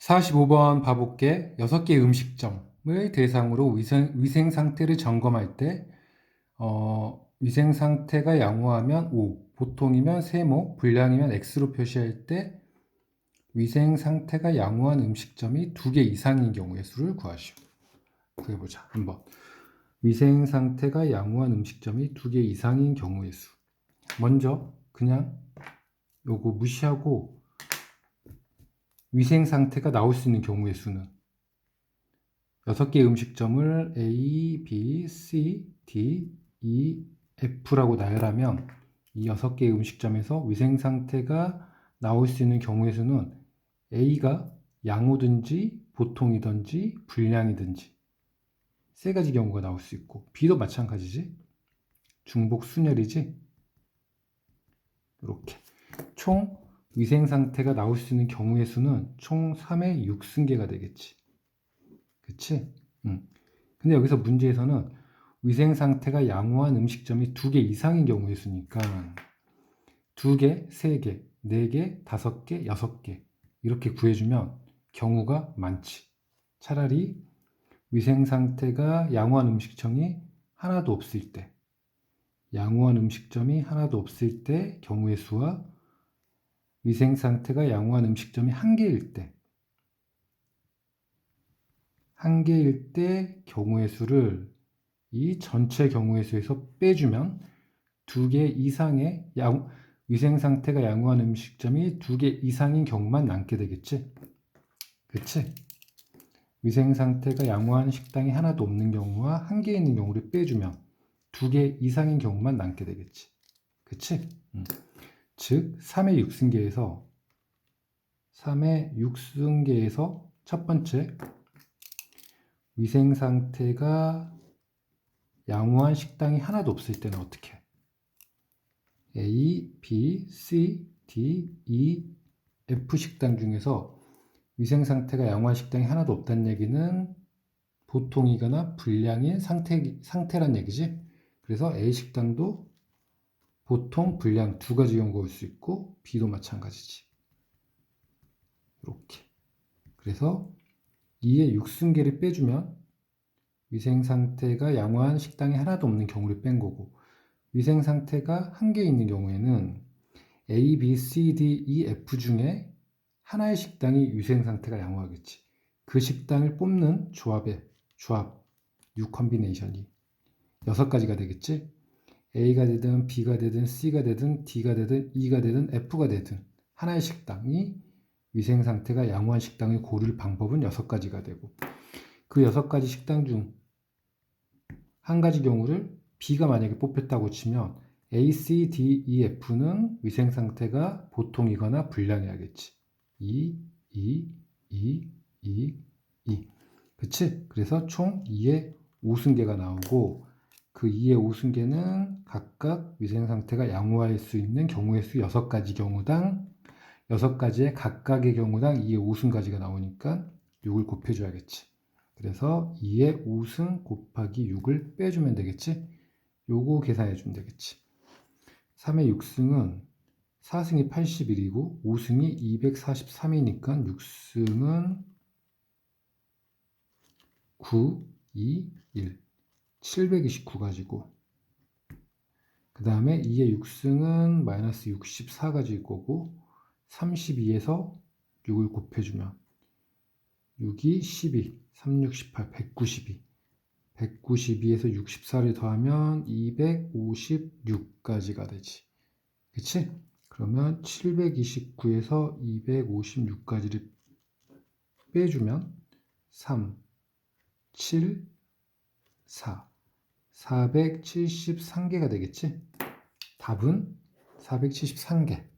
45번 봐볼게. 6개 음식점을 대상으로 위생, 위생 상태를 점검할 때, 어, 위생 상태가 양호하면 O, 보통이면 세모, 불량이면 X로 표시할 때, 위생 상태가 양호한 음식점이 두개 이상인 경우의 수를 구하시오. 구해보자. 한번. 위생 상태가 양호한 음식점이 두개 이상인 경우의 수. 먼저, 그냥 요거 무시하고, 위생 상태가 나올 수 있는 경우의 수는? 6개 음식점을 A, B, C, D, E, F라고 나열하면 이 6개의 음식점에서 위생 상태가 나올 수 있는 경우의 수는 A가 양호든지 보통이든지 불량이든지 세 가지 경우가 나올 수 있고 B도 마찬가지지? 중복 순열이지? 이렇게. 총 위생 상태가 나올 수 있는 경우의 수는 총 3의 6승계가 되겠지. 그치? 응. 근데 여기서 문제에서는 위생 상태가 양호한 음식점이 두 개 이상인 경우의 수니까 두 개, 세 개, 네 개, 다섯 개, 여섯 개 이렇게 구해주면 경우가 많지. 차라리 위생 상태가 양호한 음식점이 하나도 없을 때 양호한 음식점이 하나도 없을 때 경우의 수와 위생 상태가 양호한 음식점이 한 개일 때, 한 개일 때 경우의 수를 이 전체 경우의 수에서 빼주면 두 개 이상의 양, 위생 상태가 양호한 음식점이 두 개 이상인 경우만 남게 되겠지. 그치? 위생 상태가 양호한 식당이 하나도 없는 경우와 한 개 있는 경우를 빼주면 두 개 이상인 경우만 남게 되겠지. 그치? 음. 즉 3의 6승계에서 3의 6승계에서 첫 번째 위생 상태가 양호한 식당이 하나도 없을 때는 어떻게? A, B, C, D, E, F 식당 중에서 위생 상태가 양호한 식당이 하나도 없다는 얘기는 보통이거나 불량인 상태, 상태란 얘기지. 그래서 A 식당도 보통, 불량 두 가지 올수 있고 B도 마찬가지지. 이렇게. 그래서 2의 6승계를 빼주면 위생 상태가 양호한 식당이 하나도 없는 경우를 뺀 거고 위생 상태가 한 개 있는 경우에는 A, B, C, D, E, F 중에 하나의 식당이 위생 상태가 양호하겠지. 그 식당을 뽑는 조합의 조합, 6 컨비네이션이 여섯 가지가 되겠지. A가 되든 B가 되든 C가 되든 D가 되든 E가 되든 F가 되든 하나의 식당이 위생 상태가 양호한 식당을 고를 방법은 여섯 가지가 되고 그 여섯 가지 식당 중 한 가지 경우를 B가 만약에 뽑혔다고 치면 A, C, D, E, F는 위생 상태가 보통이거나 불량해야겠지. E, E, E, E, E. 그치? 그래서 총 2의 5승계가 나오고 그 2의 5승계는 각각 위생 상태가 양호할 수 있는 경우의 수 6가지 경우당 6가지의 각각의 경우당 2의 5승까지가 나오니까 6을 곱해줘야겠지. 그래서 2의 5승 곱하기 6을 빼주면 되겠지. 요거 계산해주면 되겠지. 3의 6승은 4승이 81이고 5승이 243이니까 6승은 9, 2, 1. 729 가지고 그 다음에 2의 6승은 마이너스 64 가지고 거고 32에서 6을 곱해주면 6이 12, 3, 6, 18, 192 192에서 64를 더하면 256까지가 되지. 그치? 그러면 729에서 256까지를 빼주면 3, 7, 4 473개가 되겠지? 답은 473개.